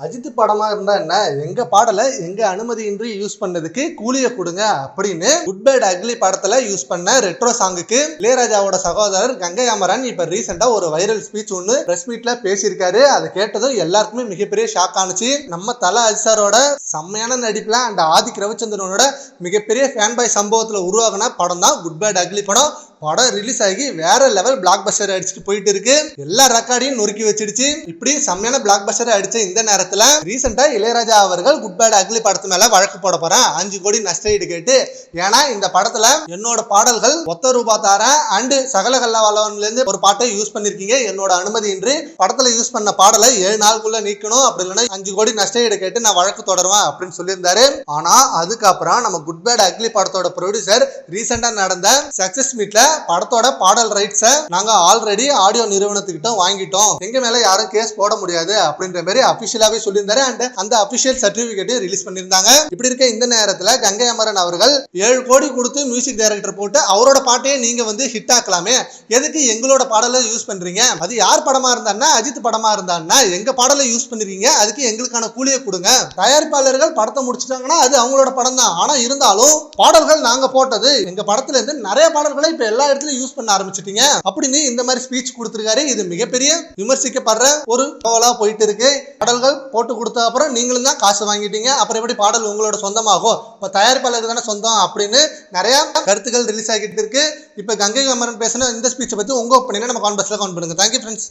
அஜித் படமாக இருந்தா என்ன? எங்க பாடலை எங்க அனுமதியின்றி யூஸ் பண்ணதுக்கு கூலிய கொடுங்க அப்படின்னு குட் பேட் அக்லி படத்துல யூஸ் பண்ண ரெட்ரோ சாங்குக்கு இளையராஜாவோட சகோதரர் கங்கை அமரன் இப்ப ரீசெண்டா ஒரு வைரல் ஸ்பீச் ஒன்று பிரஸ் மீட்ல பேசியிருக்காரு. அதை கேட்டதும் எல்லாருக்குமே மிகப்பெரிய ஷாக் ஆனிச்சு. நம்ம தல அஜிசாரோட செம்மையான நடிப்புல அண்ட் ஆதிக் ரவிச்சந்திரனோட மிகப்பெரிய ஃபேன் பாய் சம்பவத்துல உருவாகின படம் தான் குட் பேட் அக்லி படம். படம் ரிலீஸ் ஆகி வேற லெவல் பிளாக் பஸ்டர் அடிச்சுட்டு போயிட்டு இருக்கு எல்லா ரெக்கார்டையும் நொறுக்கி வச்சிடுச்சு. இப்படி செம்மையான பிளாக் பஸ்டர் அடிச்ச இந்த நேரத்துல ரீசெண்டா இளையராஜா அவர்கள் குட் பேட் அக்லி படத்து மேல வழக்கு போட போறேன். அஞ்சு கோடி நஷ்டஈடு கேட்டு. ஏன்னா இந்த படத்துல என்னோட பாடல்கள் ஒத்த ரூபா தாரேன் அண்டு சகல கல்லவாலவன்ல இருந்து ஒரு பாட்டை யூஸ் பண்ணிருக்கீங்க. என்னோட அனுமதியின்றி படத்துல யூஸ் பண்ண பாடலை ஏழு நாளுக்குள்ள நீக்கணும். அப்படி இல்லைன்னா அஞ்சு கோடி நஷ்டஈடு கேட்டு நான் வழக்கு தொடருவேன் அப்படின்னு சொல்லியிருந்தாரு. ஆனா அதுக்கப்புறம் நம்ம குட் பேட் அக்லி படத்தோட ப்ரொடியூசர் ரீசெண்டா நடந்த சக்சஸ் மீட்ல படத்தோட பாடல் ரைட்ஸை நாங்க ஆல்ரெடி ஆடியோ நிறுவனத்துக்கிட்ட வாங்கிட்டோம். எங்க மேல யாரும் கேஸ் போட முடியாது அப்படின்ற மாதிரி அபிஷியலாவே சொல்லியிருந்தாரு. அண்ட் அந்த அபிஷியல் சர்டிபிகேட் ரிலீஸ் பண்ணியிருந்தாங்க. இப்படி இருக்க இந்த நேரத்துல கங்கை அமரன் அவர்கள் ஏழு கோடி கொடுத்து மியூசிக் டைரக்டர் போட்டு அவரோட பாட்டையே நீங்க வந்து ஹிட் ஆக்கலாமே. எதுக்கு எங்களோட பாடலை யூஸ் பண்றீங்க? அது யார் படமா இருந்தான்னா அஜித் படமா இருந்தான்னா எங்க பாடலை யூஸ் பண்ணிருக்கீங்க. அதுக்கு எங்களுக்கான கூலியை கொடுங்க. தயாரிப்பாளர்கள் படத்தை முடிச்சிட்டாங்கன்னா அது அவங்களோட படம் தான் ஆனா இருந்தாலும் பாடல்கள் நாங்க போட்டது எங்க படத்துல இருந்து நிறைய பாடல்களை இப்ப எல்லா எல்லா இடத்துலயும் யூஸ் பண்ண ஆரம்பிச்சிட்டீங்க. அப்படின்னு இந்த மாதிரி ஸ்பீச் கொடுத்துருக்காரு. இது மிகப்பெரிய விமர்சிக்கப்படுற ஒரு தகவலா போயிட்டு இருக்கு. பாடல்கள் போட்டு கொடுத்த அப்புறம் நீங்களும் தான் காசு வாங்கிட்டீங்க. அப்புறம் எப்படி பாடல் உங்களோட சொந்தமாகும்? இப்ப தயாரிப்பாளருக்கு தானே சொந்தம் அப்படின்னு நிறைய கருத்துக்கள் ரிலீஸ் ஆகிட்டு இருக்கு. இப்ப கங்கை அமரன் பேசின இந்த ஸ்பீச்சை பத்தி உங்க ஒப்பீனியனை நம்ம கான்பர்ஸ்ல கவுண்ட் பண்ணுங்க. Thank you friends